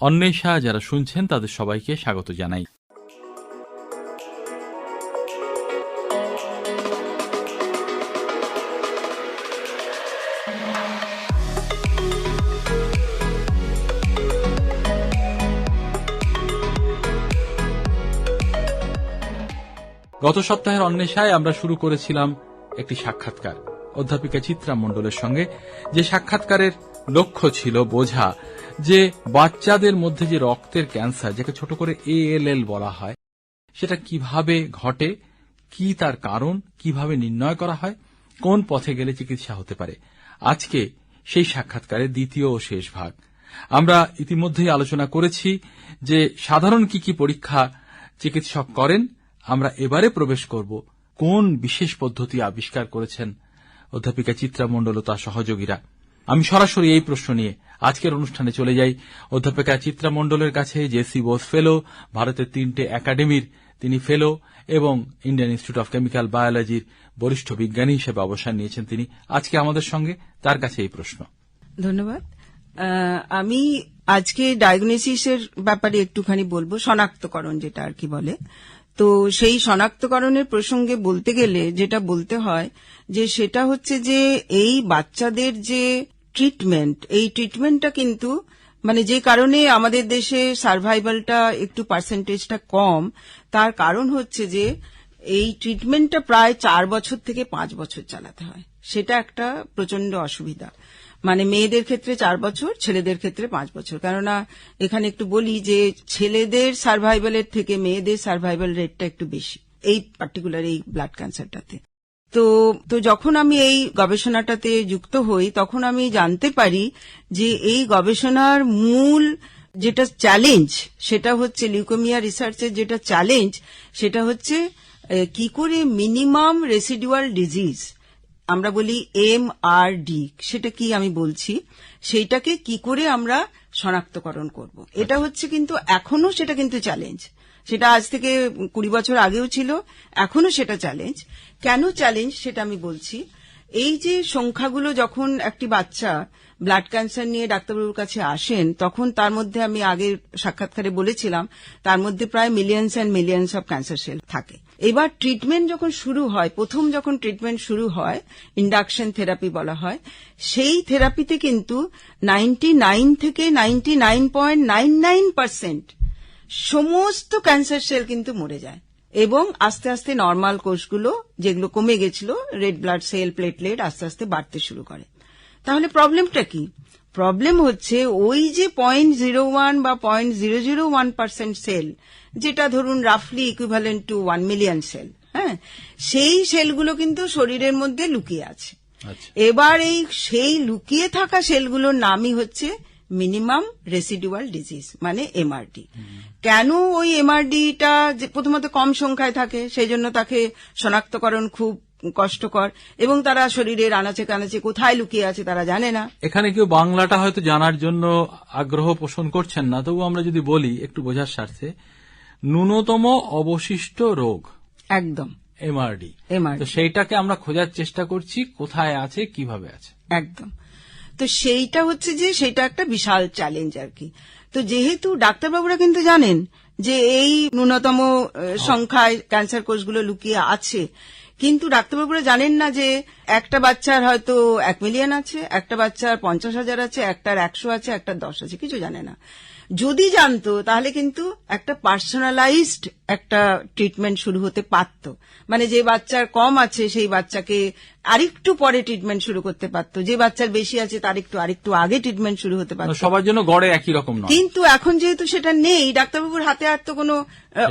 অন্বেষা যারা শুনছেন, তাদের সবাইকে স্বাগত জানাই। গত সপ্তাহের অন্বেষায় আমরা শুরু করেছিলাম একটি সাক্ষাৎকার, অধ্যাপিকা চিত্রা মণ্ডলের সঙ্গে। যে সাক্ষাৎকারের লক্ষ্য ছিল বোঝা যে বাচ্চাদের মধ্যে যে রক্তের ক্যান্সার, যাকে ছোট করে এএলএল বলা হয়, সেটা কীভাবে ঘটে, কি তার কারণ, কীভাবে নির্ণয় করা হয়, কোন পথে গেলে চিকিৎসা হতে পারে, আজকে সেই সাক্ষাৎকারের দ্বিতীয় ও শেষ ভাগ। আমরা ইতিমধ্যেই আলোচনা করেছি যে সাধারণ কি কি পরীক্ষা চিকিৎসক করেন, আমরা এবারে প্রবেশ করব, কোন বিশেষ পদ্ধতি আবিষ্কার করেছেন অধ্যাপিকা চিত্রা মণ্ডল ও তার সহযোগীরা। আমি সরাসরি এই প্রশ্ন নিয়ে আজকের অনুষ্ঠানে চলে যাই। অধ্যাপিকা চিত্রা মণ্ডলের কাছে জেসি বোস ফেলো, ভারতের তিনটে একাডেমির তিনি ফেলো এবং ইন্ডিয়ান ইনস্টিটিউট অফ কেমিক্যাল বায়োলজির বরিষ্ঠ বিজ্ঞানী হিসেবে অবসর নিয়েছেন তিনি। আজকে আমাদের সঙ্গে তার কাছে এই প্রশ্ন। ধন্যবাদ। আমি আজকে ডায়াগনোসিসের ব্যাপারে একটুখানি বলব, শনাক্তকরণ যেটা আর কি বলে। তো সেই শনাক্তকরণের প্রসঙ্গে বলতে গেলে যেটা বলতে হয় যে সেটা হচ্ছে যে এই বাচ্চাদের যে ট্রিটমেন্ট এই ট্রিটমেন্টটা কিন্তু মানে যে কারণে আমাদের দেশে সার্ভাইভালটা একটু পার্সেন্টেজটা কম, তার কারণ হচ্ছে যে, এই ট্রিটমেন্টটা প্রায় চার বছর থেকে পাঁচ বছর চালাতে হয়। সেটা একটা প্রচণ্ড অসুবিধা। মানে মেয়েদের ক্ষেত্রে চার বছর, ছেলেদের ক্ষেত্রে পাঁচ বছর। কেননা, এখানে একটু বলি যে, ছেলেদের সার্ভাইভালের থেকে মেয়েদের সার্ভাইভাল রেটটা একটু বেশি, এই পার্টিকুলার এই ব্লাড ক্যান্সারটাতে তো তো যখন আমি এই গবেষণাটাতে যুক্ত হই, তখন আমি জানতে পারি যে এই গবেষণার মূল যেটা চ্যালেঞ্জ, সেটা হচ্ছে লিউকোমিয়া রিসার্চের যেটা চ্যালেঞ্জ, সেটা হচ্ছে কি করে মিনিমাম রেসিডুয়াল ডিজিজ, আমরা বলি এম আর ডি সেটা কি আমি বলছি, সেইটাকে কি করে আমরা শনাক্তকরণ করব। এটা হচ্ছে কিন্তু এখনও সেটা কিন্তু চ্যালেঞ্জ। সেটা আজ থেকে কুড়ি বছর আগেও ছিল এখনও সেটা চ্যালেঞ্জ কেন চ্যালেঞ্জ সেটা আমি বলছি, এই যে সংখ্যাগুলো যখন একটি বাচ্চা ব্লাড ক্যান্সার নিয়ে ডাক্তারবাবুর কাছে আসেন, তখন তার মধ্যে আমি আগের সাক্ষাৎকারে বলেছিলাম, তার মধ্যে প্রায় millions and millions of cancer cell থাকে। এবার ট্রিটমেন্ট যখন শুরু হয়, প্রথম যখন ট্রিটমেন্ট শুরু হয় ইন্ডাকশন থেরাপি বলা হয়, সেই থেরাপিতে কিন্তু নাইনটি নাইন থেকে ninety nine point nine nine percent সমস্ত ক্যান্সার সেল কিন্তু মরে যায়। এবং আস্তে আস্তে নর্মাল কোষগুলো যেগুলো কমে গেছিল রেড ব্লাড সেল প্লেটলেট আস্তে আস্তে বাড়তে শুরু করে। তাহলে প্রবলেমটা কি? প্রবলেম হচ্ছে ওই যে পয়েন্ট জিরো ওয়ান বা point zero zero one percent cell যেটা ধরুন রাফলি equivalent to one million cell হ্যাঁ? সেই সেলগুলো কিন্তু শরীরের মধ্যে লুকিয়ে আছে। আচ্ছা। এবার এই সেই লুকিয়ে থাকা সেলগুলোর নামই হচ্ছে মিনিমাম রেসিডুয়াল ডিজিজ মানে এমআরডি কেন ওই এমআরডিটা প্রথমত কম সংখ্যায় থাকে সেই জন্য তাকে শনাক্তকরণ খুব কষ্টকর এবং তারা শরীরের আনাচে কানাচে কোথায় লুকিয়ে আছে তারা জানে না। এখানে কেউ বাংলাটা হয়তো জানার জন্য আগ্রহ পোষণ করছেন না তবু আমরা যদি বলি একটু বোঝার স্বার্থে ন্যূনতম অবশিষ্ট রোগ একদম। এমআরডি এমআরডি তো সেইটাকে আমরা খোঁজার চেষ্টা করছি কোথায় আছে কীভাবে আছে। একদম। তো সেইটা হচ্ছে যে সেটা একটা বিশাল চ্যালেঞ্জ আর কি তো যেহেতু ডাক্তারবাবুরা কিন্তু জানেন যে এই ন্যূনতম সংখ্যায় ক্যান্সার কোষগুলো লুকিয়ে আছে কিন্তু ডাক্তারবাবুরা জানেন না যে একটা বাচ্চার হয়তো এক মিলিয়ন আছে একটা বাচ্চার পঞ্চাশ হাজার আছে একটার একশো আছে একটার দশ আছে কিছু জানে না। যদি জানতো তাহলে কিন্তু একটা পার্সোনালাইজড একটা ট্রিটমেন্ট শুরু হতে পারত। মানে যে বাচ্চার কম আছে সেই বাচ্চাকে আরেকটু পরে ট্রিটমেন্ট শুরু করতে পারত। যে বাচ্চার বেশি আছে তার একটু আরেকটু আগে ট্রিটমেন্ট শুরু হতে পারত। সবার জন্য গড়ে একই রকম কিন্তু এখন যেহেতু সেটা নেই ডাক্তারবাবুর হাতে আর তো কোনো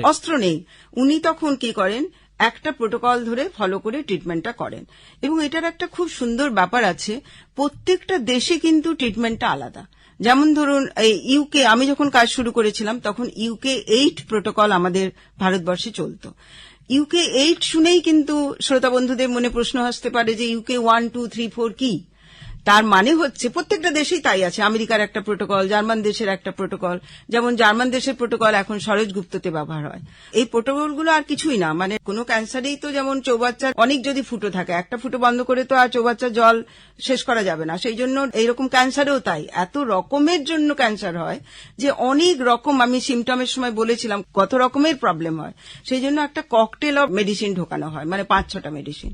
অস্ত্র নেই। উনি তখন কি করেন? একটা প্রোটোকল ধরে ফলো করে ট্রিটমেন্টটা করেন। এবং এটার একটা খুব সুন্দর ব্যাপার আছে প্রত্যেকটা দেশে কিন্তু ট্রিটমেন্টটা আলাদা। যেমন ধরুন ইউকে আমি যখন কাজ শুরু করেছিলাম, তখন ইউকে এইট প্রোটোকল আমাদের ভারতবর্ষে চলত। ইউকে এইট শুনেই কিন্তু শ্রোতা বন্ধুদের মনে প্রশ্ন আসতে পারে যে UK one two three four কি? তার মানে হচ্ছে প্রত্যেকটা দেশেই তাই আছে। আমেরিকার একটা প্রোটোকল, জার্মান দেশের একটা প্রোটোকল। যেমন জার্মান দেশের প্রোটোকল এখন সরোজ গুপ্ততে ব্যবহার হয়। এই প্রোটোকলগুলো আর কিছুই না। মানে কোনো ক্যান্সারেই তো যেমন চৌবাচ্চার অনেক যদি ফুটো থাকে, একটা ফুটো বন্ধ করে তো আর চৌবাচ্চার জল শেষ করা যাবে না। সেই জন্য এইরকম ক্যান্সারেও তাই। এত রকমের জন্য ক্যান্সার হয় যে অনেক রকম আমি সিমটমের সময় বলেছিলাম কত রকমের প্রবলেম হয়। সেই জন্য একটা ককটেল অফ মেডিসিন ঢোকানো হয় মানে পাঁচ ছটা মেডিসিন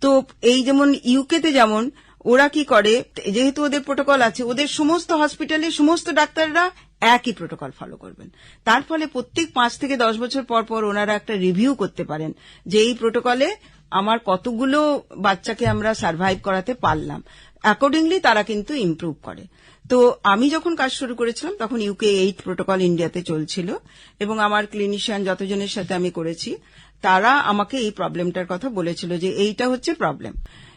তো এই যেমন ইউকেতে যেমন ওরা কি করে? যেহেতু ওদের প্রোটোকল আছে, ওদের সমস্ত হসপিটালে সমস্ত ডাক্তাররা একই প্রোটোকল ফলো করবেন। তার ফলে প্রত্যেক পাঁচ থেকে দশ বছর পর পর ওনারা একটা রিভিউ করতে পারেন যে এই প্রোটোকলে আমার কতগুলো বাচ্চাকে আমরা সার্ভাইভ করাতে পারলাম। অ্যাকর্ডিংলি তারা কিন্তু ইমপ্রুভ করে। তো আমি যখন কাজ শুরু করেছিলাম, তখন ইউকে এইট প্রোটোকল ইন্ডিয়াতে চলছিল এবং আমার ক্লিনিশিয়ান যতজনের সাথে আমি করেছি, তারা আমাকে এই প্রবলেমটার কথা বলেছিল যে এইটা হচ্ছে প্রবলেম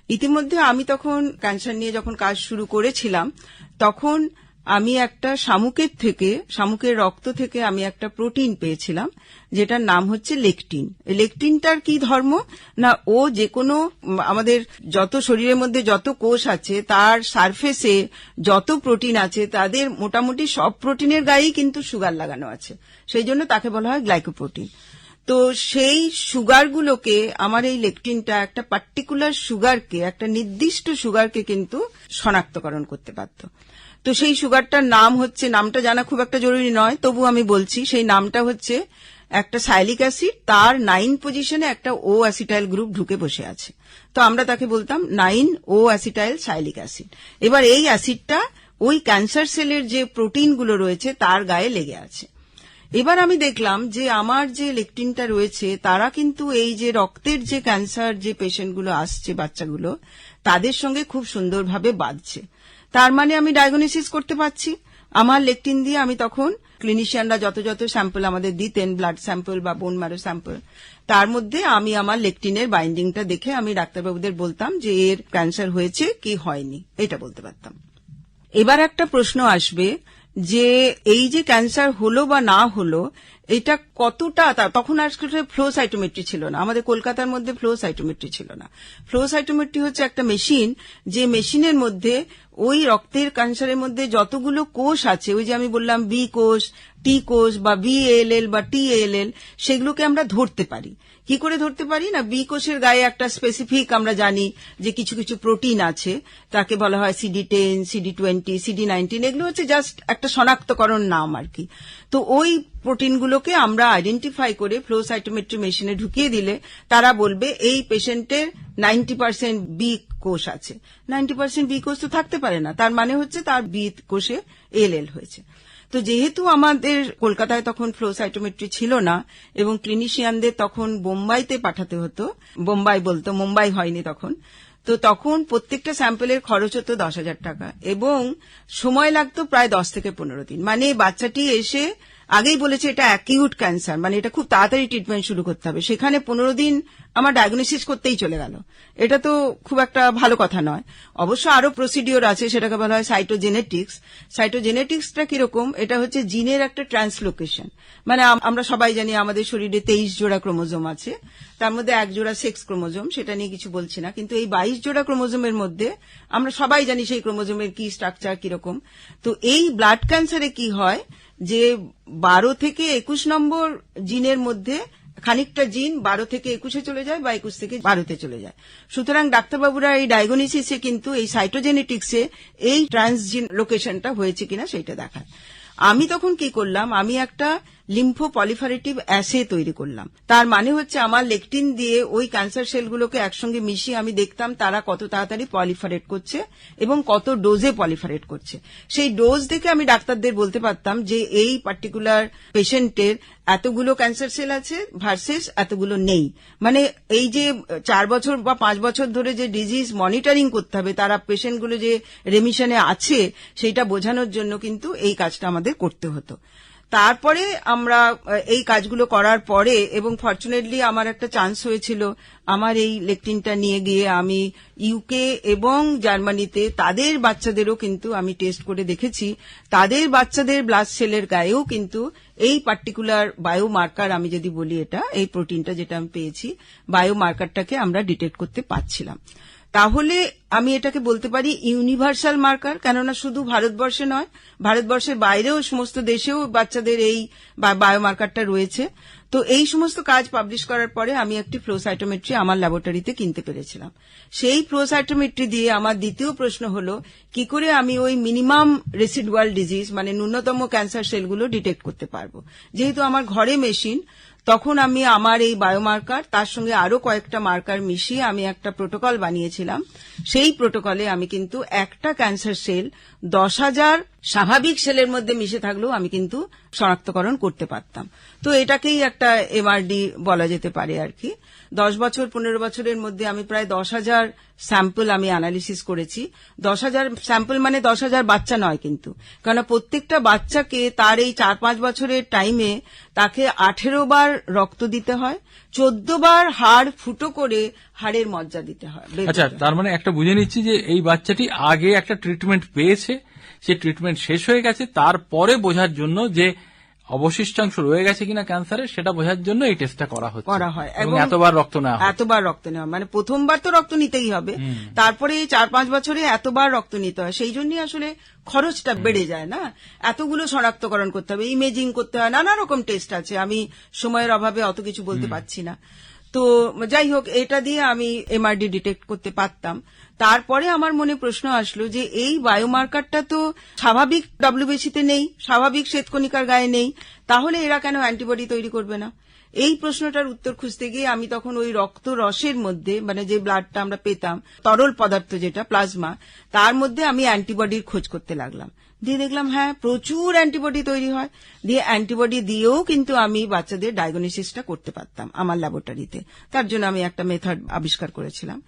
ইতিমধ্যে আমি তখন ক্যান্সার নিয়ে যখন কাজ শুরু করেছিলাম, তখন আমি একটা শামুকের থেকে, শামুকের রক্ত থেকে আমি একটা প্রোটিন পেয়েছিলাম, যেটার নাম হচ্ছে লেকটিন লেকটিনটার কি ধর্ম? না, ও যে কোনো আমাদের যত শরীরের মধ্যে যত কোষ আছে, তার সারফেসে যত প্রোটিন আছে, তাদের মোটামুটি সব প্রোটিনের গায়েই কিন্তু সুগার লাগানো আছে। সেই জন্য তাকে বলা হয় গ্লাইকোপ্রোটিন তো সেই সুগারগুলোকে, আমার এই লেকটিনটা একটা পার্টিকুলার সুগারকে, একটা নির্দিষ্ট সুগারকে কিন্তু শনাক্তকরণ করতে পারত তো সেই সুগারটার নাম হচ্ছে, নামটা জানা খুব একটা জরুরি নয়, তবু আমি বলছি, সেই নামটা হচ্ছে একটা সাইলিক অ্যাসিড, তার নাইন পজিশনে একটা ও অ্যাসিটাইল গ্রুপ ঢুকে বসে আছে। তো আমরা তাকে বলতাম nine O acetyl sialic acid. এবার এই অ্যাসিডটা ওই ক্যান্সার সেলের যে প্রোটিনগুলো রয়েছে, তার গায়ে লেগে আছে। এবার আমি দেখলাম যে আমার যে লেকটিনটা রয়েছে, তারা কিন্তু এই যে রক্তের যে ক্যান্সার যে পেশেন্টগুলো আসছে, বাচ্চাগুলো, তাদের সঙ্গে খুব সুন্দরভাবে বাঁধছে। তার মানে আমি ডায়াগনোসিস করতে পারছি। আমার লেকটিন দিয়ে আমি তখন ক্লিনিশিয়ানরা যত যত স্যাম্পল আমাদের দিতেন, ব্লাড স্যাম্পল বা বোন ম্যারো স্যাম্পল তার মধ্যে আমি আমার লেকটিনের বাইন্ডিংটা দেখে আমি ডাক্তারবাবুদের বলতাম যে এর ক্যান্সার হয়েছে কি হয়নি, এটা বলতে পারতাম। এবার একটা প্রশ্ন আসবে যে এই যে ক্যান্সার হলো বা না হলো, এটা কতটা তখন আসলে ফ্লো সাইটোমেট্রি ছিল না। আমাদের কলকাতার মধ্যে ফ্লো সাইটোমেট্রি ছিল না। ফ্লো সাইটোমেট্রি হচ্ছে একটা মেশিন যে মেশিনের মধ্যে ওই রক্তের ক্যান্সারের মধ্যে যতগুলো কোষ আছে, ওই যে আমি বললাম বি কোষ, টি কোষ বা বিএলএল বা টি টিএলএল সেগুলোকে আমরা ধরতে পারি। কি করে ধরতে পারি না? বি কোষের গায়ে একটা স্পেসিফিক আমরা জানি যে কিছু কিছু প্রোটিন আছে, তাকে বলা হয় CD ten CD twenty CD nineteen এগুলো হচ্ছে জাস্ট একটা শনাক্তকরণ নাম আর কি। তো ওই প্রোটিনগুলোকে আমরা আইডেন্টিফাই করে ফ্লো সাইটোমেট্রি মেশিনে ঢুকিয়ে দিলে তারা বলবে এই পেশেন্টের নাইনটি পার্সেন্ট বি কোষ আছে। নাইনটি পার্সেন্ট বি কোষ তো থাকতে পারে না। তার মানে হচ্ছে তার বি কোষে এল এল হয়েছে। তো যেহেতু আমাদের কলকাতায় তখন ফ্লো সাইটোমেট্রি ছিল না এবং ক্লিনিশিয়ানদের তখন বোম্বাইতে পাঠাতে হতো, বোম্বাই বলতো, মুম্বাই হয়নি তখন, তো তখন প্রত্যেকটা স্যাম্পলের খরচ হতো দশ হাজার টাকা এবং সময় লাগতো প্রায় দশ থেকে পনেরো দিন। মানে বাচ্চাটি এসে আগেই বলেছে এটা অ্যাকিউট ক্যান্সার মানে এটা খুব তাড়াতাড়ি ট্রিটমেন্ট শুরু করতে হবে। সেখানে পনেরো দিন আমার ডায়াগনোসিস করতেই চলে গেল। এটা তো খুব একটা ভালো কথা নয়। অবশ্য আরও প্রসিডিওর আছে, সেটাকে বলা হয় সাইটোজেনেটিক্স সাইটোজেনেটিক্সটা কীরকম? এটা হচ্ছে জিনের একটা ট্রান্সলোকেশন মানে আমরা সবাই জানি আমাদের শরীরে তেইশ জোড়া ক্রোমোজোম আছে। তার মধ্যে এক জোড়া সেক্স ক্রোমোজোম, সেটা নিয়ে কিছু বলছি না। কিন্তু এই বাইশ জোড়া ক্রোমোজোমের মধ্যে আমরা সবাই জানি সেই ক্রোমোজোমের কি স্ট্রাকচার কীরকম। তো এই ব্লাড ক্যান্সারে কি হয়? যে বারো থেকে একুশ নম্বর জিনের মধ্যে খানিকটা জিন বারো থেকে একুশে চলে যায় বা একুশ থেকে বারোতে চলে যায়। সুতরাং ডাক্তারবাবুরা এই ডায়াগনোসিসে কিন্তু এই সাইটোজেনেটিক্সে এই ট্রান্সজিন লোকেশনটা হয়েছে কিনা সেটা দেখায় আমি তখন কি করলাম? আমি একটা লিম্ফো পলিফারেটিভ অ্যাসে তৈরি করলাম। তার মানে হচ্ছে আমার লেকটিন দিয়ে ওই ক্যান্সার সেলগুলোকে একসঙ্গে মিশিয়ে আমি দেখতাম তারা কত তাড়াতাড়ি পলিফারেট করছে এবং কত ডোজে পলিফারেট করছে। সেই ডোজ দেখে আমি ডাক্তারদের বলতে পারতাম যে এই পার্টিকুলার পেশেন্টের এতগুলো ক্যান্সার সেল আছে ভার্সেস এতগুলো নেই। মানে এই যে চার বছর বা পাঁচ বছর ধরে যে ডিজিজ মনিটরিং করতে হবে, তারা পেশেন্টগুলো যে রেমিশনে আছে, সেইটা বোঝানোর জন্য কিন্তু এই কাজটা আমাদের করতে হতো। তারপরে আমরা এই কাজগুলো করার পরে, এবং ফর্চুনেটলি আমার একটা চান্স হয়েছিল, আমার এই লেকটিনটা নিয়ে গিয়ে আমি ইউকে এবং জার্মানিতে তাদের বাচ্চাদেরও কিন্তু আমি টেস্ট করে দেখেছি। তাদের বাচ্চাদের ব্লাড সেলের গায়েও কিন্তু এই পার্টিকুলার বায়ো মার্কার আমি যদি বলি এটা, এই প্রোটিনটা যেটা আমি পেয়েছি বায়ো মার্কারটাকে আমরা ডিটেক্ট করতে পারছিলাম। তাহলে আমি এটাকে বলতে পারি ইউনিভার্সাল মার্কার কেননা শুধু ভারতবর্ষে নয়, ভারতবর্ষের বাইরেও সমস্ত দেশেও বাচ্চাদের এই বায়োমার্কারটা রয়েছে। তো এই সমস্ত কাজ পাবলিশ করার পরে আমি একটি ফ্লো সাইটোমেট্রি আমার ল্যাবরেটরিতে কিনতে পেরেছিলাম। সেই ফ্লো সাইটোমেট্রি দিয়ে আমার দ্বিতীয় প্রশ্ন হল, কি করে আমি ওই মিনিমাম রেসিডুয়াল ডিজিজ মানে ন্যূনতম ক্যান্সার সেলগুলো ডিটেক্ট করতে পারব? যেহেতু আমার ঘরে মেশিন তখন আমি আমার এই বায়োমার্কার তার সঙ্গে আরও কয়েকটা মার্কার মিশিয়ে আমি একটা প্রোটোকল বানিয়েছিলাম। সেই প্রোটোকলে আমি কিন্তু একটা ক্যান্সার সেল দশ হাজার স্বাভাবিক সেলের মধ্যে মিশে থাকলেও আমি কিন্তু শনাক্তকরণ করতে পারতাম। তো এটাকেই একটা এমআরডি বলা যেতে পারে আর কি। দশ বছর, পনেরো বছরের মধ্যে আমি প্রায় দশ হাজার স্যাম্পল আমি অ্যানালিসিস করেছি। দশ হাজার স্যাম্পল মানে দশ হাজার বাচ্চা নয় কিন্তু। কারণ প্রত্যেকটা বাচ্চাকে তার এই চার পাঁচ বছরের টাইমে তাকে আঠেরো বার রক্ত দিতে হয় চোদ্দ বার হাড় ফুটো করে হাড়ের মজ্জা দিতে হয় আচ্ছা তার মানে একটা বুঝে নিচ্ছি যে এই বাচ্চাটি আগে একটা ট্রিটমেন্ট পেয়েছে সে ট্রিটমেন্ট শেষ হয়ে গেছে তারপরে বোঝার জন্য যে অবশিষ্টাংশ রয়ে গেছে কিনা ক্যান্সারের সেটা বোঝার জন্য এই টেস্টটা করা হচ্ছে। করা হয়। এবং এতবার রক্ত নেওয়া এতবার রক্ত নেওয়া মানে প্রথমবার তো রক্ত নিতেই হবে। তারপরে এই চার পাঁচ বছরে এতবার রক্ত নিতে হয়। সেই জন্যই আসলে খরচটা বেড়ে যায় না? এতগুলো শনাক্তকরণ করতে হবে। ইমেজিং করতে হয়। নানা রকম টেস্ট আছে। আমি সময়ের অভাবে অত কিছু বলতে পারছি না। তো যাই হোক এটা দিয়ে আমি এমআরডি ডিটেক্ট করতে পারতাম। তারপরে আমার মনে প্রশ্ন আসলো যে এই বায়োমার্কারটা তো স্বাভাবিক ডব্লিউবিসিতে নেই, স্বাভাবিক শ্বেতকণিকার গায়ে নেই, তাহলে এরা কেন অ্যান্টিবডি তৈরি করবে না? এই প্রশ্নটার উত্তর খুঁজতে গিয়ে আমি তখন ওই রক্ত রসের মধ্যে মানে যে ব্লাডটা আমরা পেতাম, তরল পদার্থ যেটা, প্লাজমা, তার মধ্যে আমি অ্যান্টিবডির খোঁজ করতে লাগলাম। দিয়ে দেখলাম হ্যাঁ প্রচুর অ্যান্টিবডি তৈরি হয়। দিয়ে অ্যান্টিবডি দিয়েও কিন্তু আমি বাচ্চাদের ডায়াগনোসিসটা করতে পারতাম আমার ল্যাবরেটরিতে। তার জন্য আমি একটা মেথড আবিষ্কার করেছিলাম।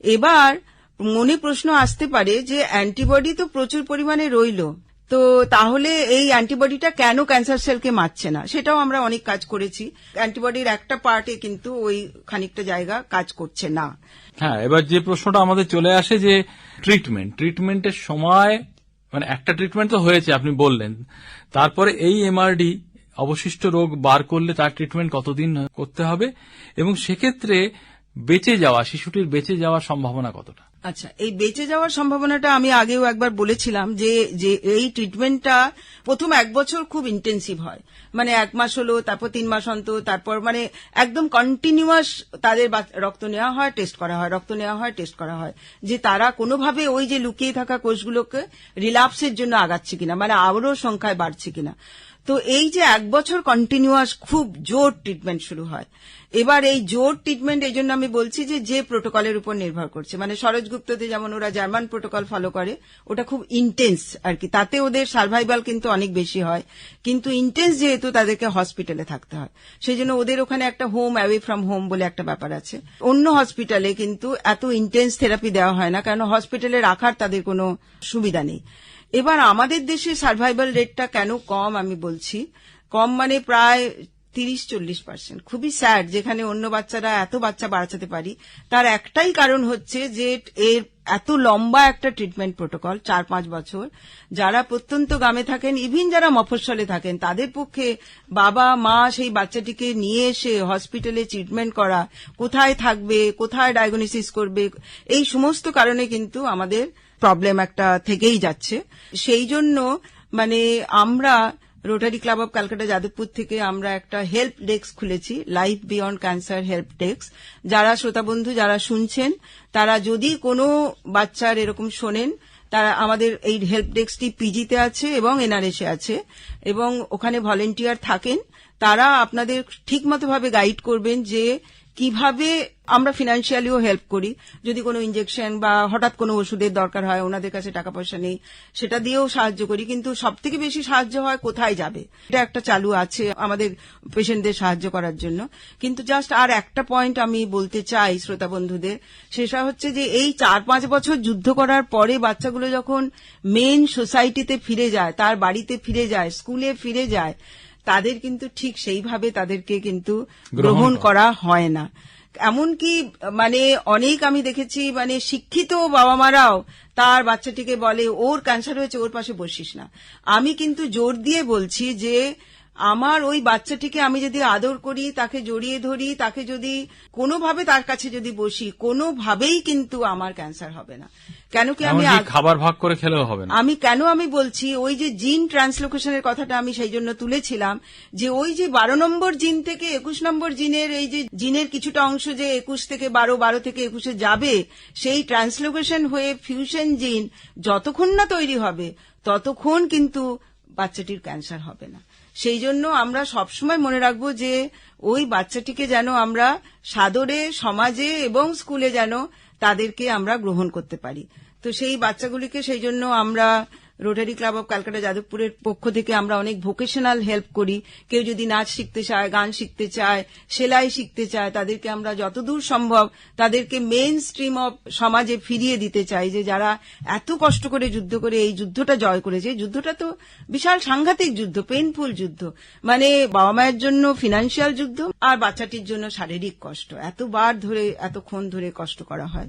এবার মনে প্রশ্ন আসতে পারে যে অ্যান্টিবডি তো প্রচুর পরিমাণে রইল। তো তাহলে এই অ্যান্টিবডিটা কেন ক্যান্সার সেলকে মারছে না? সেটাও আমরা অনেক কাজ করেছি। অ্যান্টিবডির একটা পার্টে কিন্তু ওই খানিকটা জায়গা কাজ করছে না। হ্যাঁ এবার যে প্রশ্নটা আমাদের চলে আসে যে ট্রিটমেন্ট, ট্রিটমেন্টের সময় মানে একটা ট্রিটমেন্ট তো হয়েছে, আপনি বললেন। তারপরে এই এমআরডি অবশিষ্ট রোগ বার করলে তার ট্রিটমেন্ট কতদিন করতে হবে? এবং সেক্ষেত্রে বেঁচে যাওয়া, শিশুটির বেঁচে যাওয়ার সম্ভাবনা কতটা? আচ্ছা এই বেঁচে যাওয়ার সম্ভাবনাটা আমি আগেও একবার বলেছিলাম যে যে এই ট্রিটমেন্টটা প্রথম এক বছর খুব ইন্টেন্সিভ হয়। মানে এক মাস হলো, তারপর তিন মাস অন্তর, তারপর মানে একদম কন্টিনিউয়াস তাদের রক্ত নেওয়া হয় টেস্ট করা হয়, রক্ত নেওয়া হয় টেস্ট করা হয়। যে তারা কোনোভাবে ওই যে লুকিয়ে থাকা কোষগুলোকে রিলাপসের জন্য আগাচ্ছে কিনা মানে আরও সংখ্যায় বাড়ছে কিনা। তো এই যে এক বছর কন্টিনিউয়াস খুব জোর ট্রিটমেন্ট শুরু হয়। এবার এই জোর ট্রিটমেন্ট এই জন্য আমি বলছি যে যে প্রোটোকলের উপর নির্ভর করছে। মানে সরোজগুপ্ততে যেমন ওরা জার্মান প্রোটোকল ফলো করে, ওটা খুব ইন্টেন্স আর কি। তাতে ওদের সার্ভাইভাল কিন্তু অনেক বেশি হয়। কিন্তু ইন্টেন্স যেহেতু তাদেরকে হসপিটালে থাকতে হয়। সেই জন্য ওদের ওখানে একটা হোম অ্যাওয়ে ফ্রম হোম বলে একটা ব্যাপার আছে। অন্য হসপিটালে কিন্তু এত ইন্টেন্স থেরাপি দেওয়া হয় না কারণ হসপিটালে রাখার তাদের কোনো সুবিধা নেই। এবার আমাদের দেশে সার্ভাইভাল রেটটা কেন কম আমি বলছি। কম মানে প্রায় তিরিশ, চল্লিশ পার্সেন্ট খুবই স্যাড যেখানে অন্য বাচ্চারা এত বাচ্চা বাঁচাতে পারি। তার একটাই কারণ হচ্ছে যে এর এত লম্বা একটা ট্রিটমেন্ট প্রোটোকল চার, পাঁচ বছর। যারা প্রত্যন্ত গ্রামে থাকেন ইভিন যারা মফস্বলে থাকেন, তাদের পক্ষে বাবা, মা সেই বাচ্চাটিকে নিয়ে এসে হসপিটালে ট্রিটমেন্ট করা, কোথায় থাকবে, কোথায় ডায়াগনোসিস করবে, এই সমস্ত কারণে কিন্তু আমাদের প্রবলেম একটা থেকেই যাচ্ছে। সেই জন্য মানে আমরা rotary club of Calcutta Jadavpur থেকে আমরা একটা হেল্প ডেস্ক খুলেছি life beyond cancer help desk যারা শ্রোতা বন্ধু, যারা শুনছেন, তারা যদি কোনো বাচ্চার এরকম শোনেন, তারা আমাদের এই হেল্প ডেস্কটি পিজিতে আছে এবং এনআরএসে আছে এবং ওখানে ভলেন্টিয়ার থাকেন, তারা আপনাদের ঠিকমতো ভাবে গাইড করবেন যে কীভাবে আমরা ফিনান্সিয়ালিও হেল্প করি? যদি কোনো ইনজেকশন বা হঠাৎ কোনো ওষুধের দরকার হয়, ওনাদের কাছে টাকা পয়সা নেই, সেটা দিয়েও সাহায্য করি। কিন্তু সব থেকে বেশি সাহায্য হয় কোথায় যাবে? এটা একটা চালু আছে আমাদের পেশেন্টদের সাহায্য করার জন্য। কিন্তু জাস্ট আর একটা পয়েন্ট আমি বলতে চাই শ্রোতা বন্ধুদের, সেটা হচ্ছে যে এই চার পাঁচ বছর যুদ্ধ করার পরে বাচ্চাগুলো যখন মেন সোসাইটিতে ফিরে যায়, তার বাড়িতে ফিরে যায় স্কুলে ফিরে যায় তাদের কিন্তু ঠিক সেইভাবে তাদেরকে কিন্তু গ্রহণ করা। হয় না। এমনকি মানে অনেক আমি দেখেছি মানে শিক্ষিত বাবা মারাও তার বাচ্চাটিকে বলে ওর ক্যান্সার হয়েছে ওর পাশে বসিস না। আমি কিন্তু জোর দিয়ে বলছি যে আমার ওই বাচ্চাটিকে আমি যদি আদর করি তাকে জড়িয়ে ধরি তাকে যদি কোনোভাবে তার কাছে যদি বসি কোনোভাবেই কিন্তু আমার ক্যান্সার হবে না। কেন কি আমি খাবার ভাগ করে খেলেও হবে না। আমি কেন আমি বলছি ওই যে জিন ট্রান্সলোকেশনের কথাটা আমি সেই জন্য তুলেছিলাম যে ওই যে বারো নম্বর জিন থেকে একুশ নম্বর জিনের এই যে জিনের কিছুটা অংশ যে একুশ থেকে বারো বারো থেকে একুশে যাবে সেই ট্রান্সলোকেশন হয়ে ফিউশন জিন যতক্ষণ না তৈরি হবে ততক্ষণ কিন্তু বাচ্চাটির ক্যান্সার হবে না। সেই জন্য আমরা সবসময় মনে রাখব যে ওই বাচ্চাটিকে যেন আমরা সাদরে, সমাজে এবং স্কুলে যেন তাদেরকে আমরা গ্রহণ করতে পারি। তো সেই বাচ্চাগুলিকে সেই জন্য আমরা রোটারি ক্লাব অফ ক্যালকাটা যাদবপুরের পক্ষ থেকে আমরা অনেক ভোকেশনাল হেল্প করি। কেউ যদি নাচ শিখতে চায়, গান শিখতে চায়, সেলাই শিখতে চায়, তাদেরকে আমরা যতদূর সম্ভব তাদেরকে মেইন স্ট্রিম অব সমাজে ফিরিয়ে দিতে চাই যে যারা এত কষ্ট করে যুদ্ধ করে, এই যুদ্ধটা জয় করেছে। যুদ্ধটা তো বিশাল সাংঘাতিক যুদ্ধ পেইনফুল যুদ্ধ। মানে বাবা মায়ের জন্য ফিনান্সিয়াল যুদ্ধ আর বাচ্চাটির জন্য শারীরিক কষ্ট। এতবার ধরে, এতক্ষণ ধরে কষ্ট করা হয়।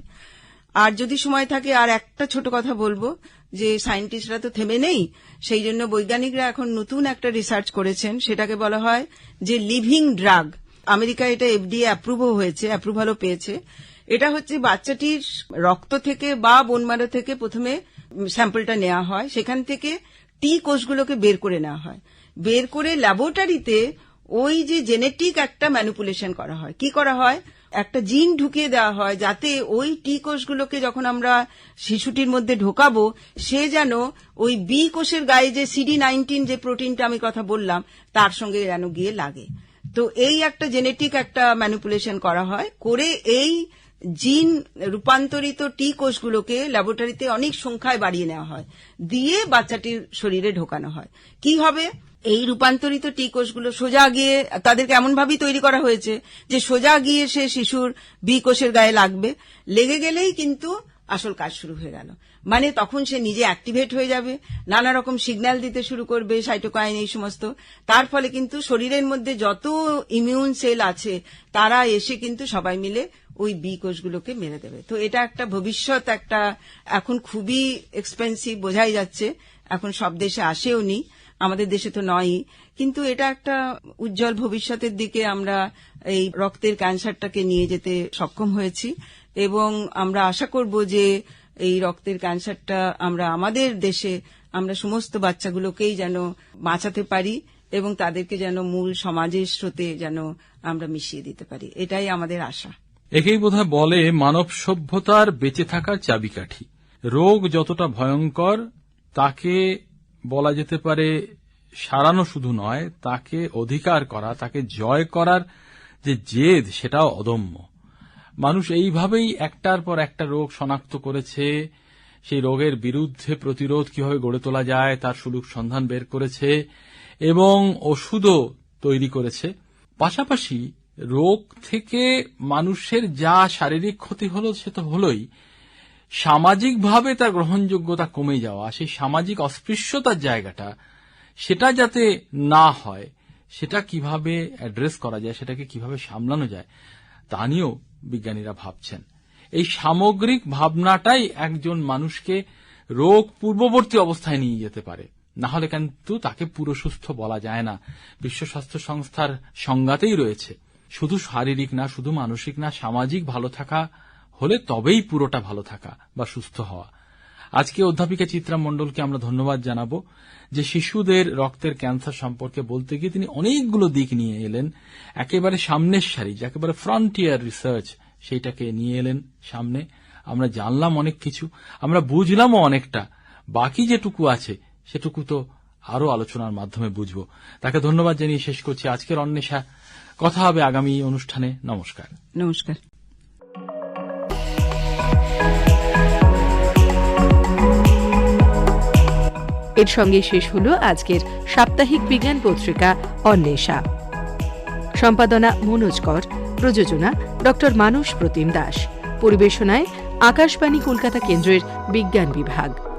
আর যদি সময় থাকে, আর একটা ছোট কথা বলব, যে সায়েন্টিস্টরা তো থেমে নেই, সেই জন্য বৈজ্ঞানিকরা এখন নতুন একটা রিসার্চ করেছেন, সেটাকে বলা হয় যে লিভিং ড্রাগ আমেরিকায় এটা এফডিএ অ্যাপ্রুভও হয়েছে অ্যাপ্রুভালও পেয়েছে। এটা হচ্ছে বাচ্চাটির রক্ত থেকে বা বোনমারো থেকে প্রথমে স্যাম্পলটা নেওয়া হয়, সেখান থেকে টি কোষগুলোকে বের করে নেওয়া হয়। বের করে ল্যাবরেটরিতে ওই যে জেনেটিক একটা ম্যানিপুলেশন করা হয়। কি করা হয়? একটা জিন ঢুকিয়ে দেওয়া হয় যাতে ওই টি কোষগুলোকে যখন আমরা শিশুটির মধ্যে ঢোকাবো, সে যেন ওই বি কোষের গায়ে যে সিডি নাইনটিন যে প্রোটিনটা আমি কথা বললাম, তার সঙ্গে যেন গিয়ে লাগে। তো এই একটা জেনেটিক একটা ম্যানিপুলেশন করা হয় করে এই জিন রূপান্তরিত টি কোষগুলোকে ল্যাবরেটরিতে অনেক সংখ্যায় বাড়িয়ে নেওয়া হয়। দিয়ে বাচ্চাটির শরীরে ঢোকানো হয়। কি হবে? এই রূপান্তরিত টি কোষগুলো সোজা গিয়ে, তাদেরকে এমনভাবেই তৈরি করা হয়েছে যে সোজা গিয়ে সে শিশুর বি কোষের গায়ে লাগবে। লেগে গেলেই কিন্তু আসল কাজ শুরু হয়ে গেল। মানে তখন সে নিজে অ্যাক্টিভেট হয়ে যাবে, নানা রকম সিগন্যাল দিতে শুরু করবে সাইটোকাইন এই সমস্ত। তার ফলে কিন্তু শরীরের মধ্যে যত ইমিউন সেল আছে, তারা এসে কিন্তু সবাই মিলে ওই বি কোষগুলোকে মেরে দেবে। তো এটা একটা ভবিষ্যৎ, একটা এখন খুবই এক্সপেন্সিভ বোঝাই যাচ্ছে। এখন সব দেশে আসেও নি। আমাদের দেশে তো নয়ই। কিন্তু এটা একটা উজ্জ্বল ভবিষ্যতের দিকে আমরা এই রক্তের ক্যান্সারটাকে নিয়ে যেতে সক্ষম হয়েছি। এবং আমরা আশা করব যে এই রক্তের ক্যান্সারটা আমরা আমাদের দেশে আমরা সমস্ত বাচ্চাগুলোকেই যেন বাঁচাতে পারি এবং তাদেরকে যেন মূল সমাজের স্রোতে যেন আমরা মিশিয়ে দিতে পারি। এটাই আমাদের আশা। একেই বোধহয় বলে মানব সভ্যতার বেঁচে থাকার চাবিকাঠি। রোগ যতটা ভয়ঙ্কর, তাকে বলা যেতে পারে সারানো শুধু নয়, তাকে অধিকার করা, তাকে জয় করার যে জেদ, সেটাও অদম্য। মানুষ এইভাবেই একটার পর একটা রোগ শনাক্ত করেছে। সেই রোগের বিরুদ্ধে প্রতিরোধ কীভাবে গড়ে তোলা যায়, তার সুলুক সন্ধান বের করেছে এবং ওষুধও তৈরি করেছে। পাশাপাশি রোগ থেকে মানুষের যা শারীরিক ক্ষতি হলো, সে তো হলোই। সামাজিকভাবে তার গ্রহণযোগ্যতা কমে যাওয়া, সেই সামাজিক অস্পৃশ্যতার জায়গাটা, সেটা যাতে না হয়, সেটা কীভাবে অ্যাড্রেস করা যায়, সেটাকে কীভাবে সামলানো যায়, তা নিয়েও বিজ্ঞানীরা ভাবছেন। এই সামগ্রিক ভাবনাটাই একজন মানুষকে রোগ পূর্ববর্তী অবস্থায় নিয়ে যেতে পারে। না হলে কিন্তু তাকে পুরো সুস্থ বলা যায় না। বিশ্ব স্বাস্থ্য সংস্থার সংজ্ঞাতেই রয়েছে, শুধু শারীরিক না, শুধু মানসিক না, সামাজিক ভালো থাকা হলে তবেই পুরোটা ভালো থাকা বা সুস্থ হওয়া। আজকে অধ্যাপিকা চিত্রা মণ্ডলকে আমরা ধন্যবাদ জানাব যে শিশুদের রক্তের ক্যান্সার সম্পর্কে বলতে গিয়ে তিনি অনেকগুলো দিক নিয়ে এলেন। একেবারে সামনের সারি একেবারে ফ্রন্টিয়ার রিসার্চ সেইটাকে নিয়ে এলেন সামনে। আমরা জানলাম অনেক কিছু, আমরা বুঝলামও অনেকটা। বাকি যেটুকু আছে, সেটুকু তো আরও আলোচনার মাধ্যমে বুঝব। তাকে ধন্যবাদ জানিয়ে শেষ করছি আজকের অন্বেষা। কথা হবে আগামী অনুষ্ঠানে। নমস্কার। নমস্কার। এর সঙ্গে শেষ হল আজকের সাপ্তাহিক বিজ্ঞান পত্রিকা অন্বেষা। সম্পাদনা মনোজ কর, প্রযোজনা ড মানস প্রতিম দাস। পরিবেশনায় আকাশবাণী কলকাতা কেন্দ্রের বিজ্ঞান বিভাগ।